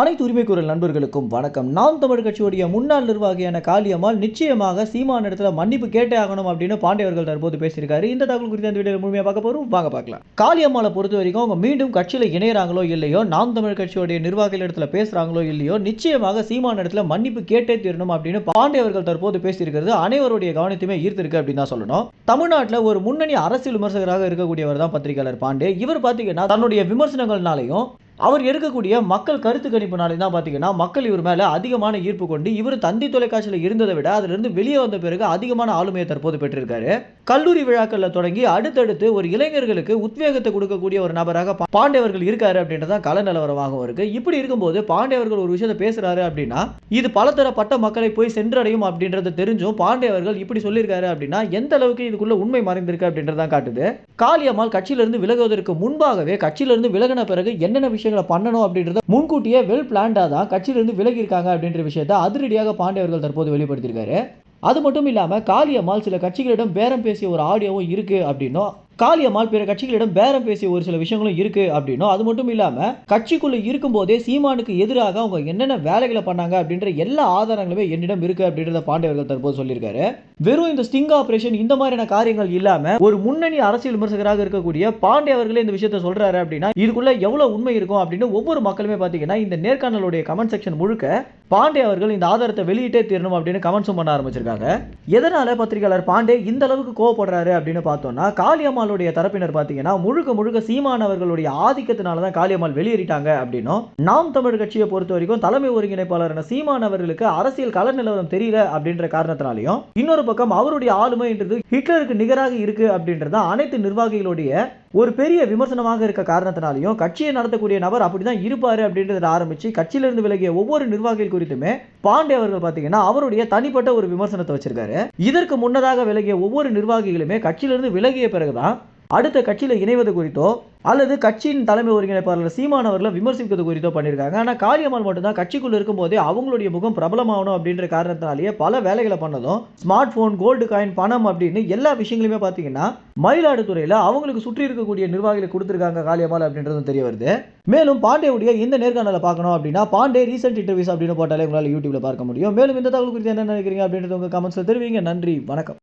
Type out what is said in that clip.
அனைத்து உரிமை குரல் நண்பர்களுக்கும் வணக்கம். நாம் தமிழ் கட்சியுடைய முன்னாள் நிர்வாகியான காளியம்மாள் நிச்சயமாக சீமான இடத்துல மன்னிப்பு கேட்டே ஆகணும் அப்படின்னு பாண்டியவர்கள் தற்போது பேசியிருக்காரு. இந்த தகவல் குறித்து அந்த வீடியோ முழுமையாக பார்க்க போகிறோம் வாங்க பார்க்கலாம். காளியம்மாளை பொறுத்த வரைக்கும் அவங்க மீண்டும் கட்சியில் இணையறாங்களோ இல்லையோ நாம் தமிழ் கட்சியுடைய நிர்வாகிகள் இடத்துல பேசுகிறாங்களோ இல்லையோ நிச்சயமாக சீமான இடத்துல மன்னிப்பு கேட்டே தீரணும் அப்படின்னு பாண்டியவர்கள் தற்போது பேசியிருக்கிறது. அனைவருடைய கவனத்தையுமே ஈர்த்திருக்கு அப்படின்னு தான் சொல்லணும். தமிழ்நாட்டில் ஒரு முன்னணி அரசியல் விமர்சகராக இருக்கக்கூடியவர் தான் பத்திரிகையாளர் பாண்டே இவர் பார்த்தீங்கன்னா தன்னுடைய விமர்சனங்கள்னாலையும் அவர் இருக்கக்கூடிய மக்கள் கருத்து கணிப்புனாலே தான் பார்த்தீங்கன்னா மக்கள் இவர் மேலே அதிகமான ஈர்ப்பு கொண்டு இவர் தந்தி தொலைக்காட்சியில் இருந்ததை விட அதிலிருந்து வெளியே வந்த பிறகு அதிகமான ஆளுமையை தற்போது பெற்றிருக்காரு. கல்லூரி விழாக்களில் தொடங்கி அடுத்தடுத்து ஒரு இளைஞர்களுக்கு உத்வேகத்தை கொடுக்கக்கூடிய ஒரு நபராக பாண்டியவர்கள் இருக்காரு அப்படின்றதான் கல நிலவரமாகவும் இருக்கு. இப்படி இருக்கும்போது பாண்டியவர்கள் ஒரு விஷயத்தை பேசுறாரு அப்படின்னா இது பலதரப்பட்ட மக்களை போய் சென்றடையும் அப்படின்றத தெரிஞ்சும் பாண்டியவர்கள் இப்படி சொல்லியிருக்காரு அப்படின்னா எந்த அளவுக்கு இதுக்குள்ள உண்மை மறைந்திருக்கு அப்படின்றதான் காட்டுது. காளியம்மாள் கட்சியிலிருந்து விலகுவதற்கு முன்பாகவே கட்சியிலிருந்து விலகின பிறகு என்னென்ன விஷயங்களை பண்ணணும் அப்படின்றத முன்கூட்டியே வெல் பிளான்டாக தான் கட்சியிலிருந்து விலகி இருக்காங்க அப்படின்ற விஷயத்தை அதிரடியாக பாண்டியவர்கள் தற்போது வெளிப்படுத்தியிருக்காரு. அது மட்டும் இல்லாம காளியம்மாள் சில கட்சிகளிடம் பேரம் பேசிய ஒரு ஆடியோவும் இருக்கு அப்படின்னும் காளியம்மாள் பிற கட்சிகளிடம் பேரம் பேசிய ஒரு சில விஷயங்களும் இருக்கு அப்படின்னும் அது மட்டும் இல்லாம கட்சிக்குள்ள இருக்கும்போதே சீமானுக்கு எதிராக அவங்க என்னென்ன வேலைகளை பண்ணாங்க அப்படின்ற எல்லா ஆதாரங்களுமே என்னிடம் இருக்கு அப்படின்றத பாண்டியவர்கள் தற்போது சொல்லியிருக்காரு. வெறும் இந்த ஸ்டிங் ஆபரேஷன் இந்த மாதிரியான காரியங்கள் இல்லாம ஒரு முன்னணி அரசியல் விமர்சகராக இருக்கக்கூடிய பாண்டியவர்களே இந்த விஷயத்த சொல்றாரு அப்படின்னா இதுக்குள்ள எவ்வளவு உண்மை இருக்கும் அப்படின்னு ஒவ்வொரு மக்களுமே பாத்தீங்கன்னா இந்த நேர்காணலுடைய கமெண்ட் செக்ஷன் முழுக்க பாண்டே அவர்கள் இந்த ஆதாரத்தை வெளியிட்டே தீரணும் அப்படின்னு கமெண்ட்ஸும் பண்ண ஆரம்பிச்சிருக்காங்க. எதனால பத்திரிகையாளர் பாண்டே இந்த அளவுக்கு கோவப்படுறாரு அப்படின்னு பார்த்தோம்னா காளியம்மாளுடைய தரப்பினர் பார்த்தீங்கன்னா முழுக்க முழுக்க சீமான் அவர்களுடைய ஆதிக்கத்தினால தான் காளியம்மாள் வெளியேறிட்டாங்க அப்படின்னும் நாம் தமிழ் கட்சியை பொறுத்த வரைக்கும் தலைமை ஒருங்கிணைப்பாளரான சீமான் அவர்களுக்கு அரசியல் கள நிலவரம் தெரியல அப்படின்ற காரணத்தினாலையும் இன்னொரு பக்கம் அவருடைய ஆளுமைன்றது ஹிட்லருக்கு நிகராக இருக்கு அப்படின்றது தான் அனைத்து நிர்வாகிகளுடைய ஒரு பெரிய விமர்சனமாக இருக்க காரணத்தினாலையும் கட்சியை நடத்தக்கூடிய நபர் அப்படிதான் இருப்பாரு அப்படின்றத ஆரம்பிச்சு கட்சியிலிருந்து விலகிய ஒவ்வொரு நிர்வாகிகள் குறித்துமே பாண்டே அவர்கள் பாத்தீங்கன்னா அவருடைய தனிப்பட்ட ஒரு விமர்சனத்தை வச்சிருக்காரு. இதற்கு முன்னதாக விலகிய ஒவ்வொரு நிர்வாகிகளுமே கட்சியிலிருந்து விலகிய பிறகுதான் அடுத்த கட்சியில் இணைவது குறித்தோ அல்லது கட்சியின் தலைமை ஒருங்கிணைப்பாளர் சீமான் அவர்களை விமர்சிப்பது குறித்தோ பண்ணியிருக்காங்க. ஆனால் காளியம்மாள் மட்டும்தான் கட்சிக்குள்ளே இருக்கும்போதே அவங்களுடைய முகம் பிரபலமாகணும் அப்படின்ற காரணத்தினாலேயே பல வேலைகளை பண்ணதும் ஸ்மார்ட் ஃபோன் கோல்டு காயின் பணம் அப்படின்னு எல்லா விஷயங்களுமே பார்த்தீங்கன்னா மயிலாடுதுறையில் அவங்களுக்கு சுற்றி இருக்கக்கூடிய நிர்வாகிகளை கொடுத்துருக்காங்க காளியம்மாள் அப்படின்றதும் தெரிய வருது. மேலும் பாண்டேவுடைய இந்த நேர்காணலை பார்க்கணும் அப்படின்னா பாண்டே ரீசெண்ட் இன்டர்வியூஸ் அப்படின்னு போட்டாலே உங்களால் யூடியூப்ல பார்க்க முடியும். மேலும் இந்த தகவல் குறித்து என்ன நினைக்கிறீங்க அப்படின்றது உங்கள் கமெண்ட்ஸில் தெரிவிங்க. நன்றி வணக்கம்.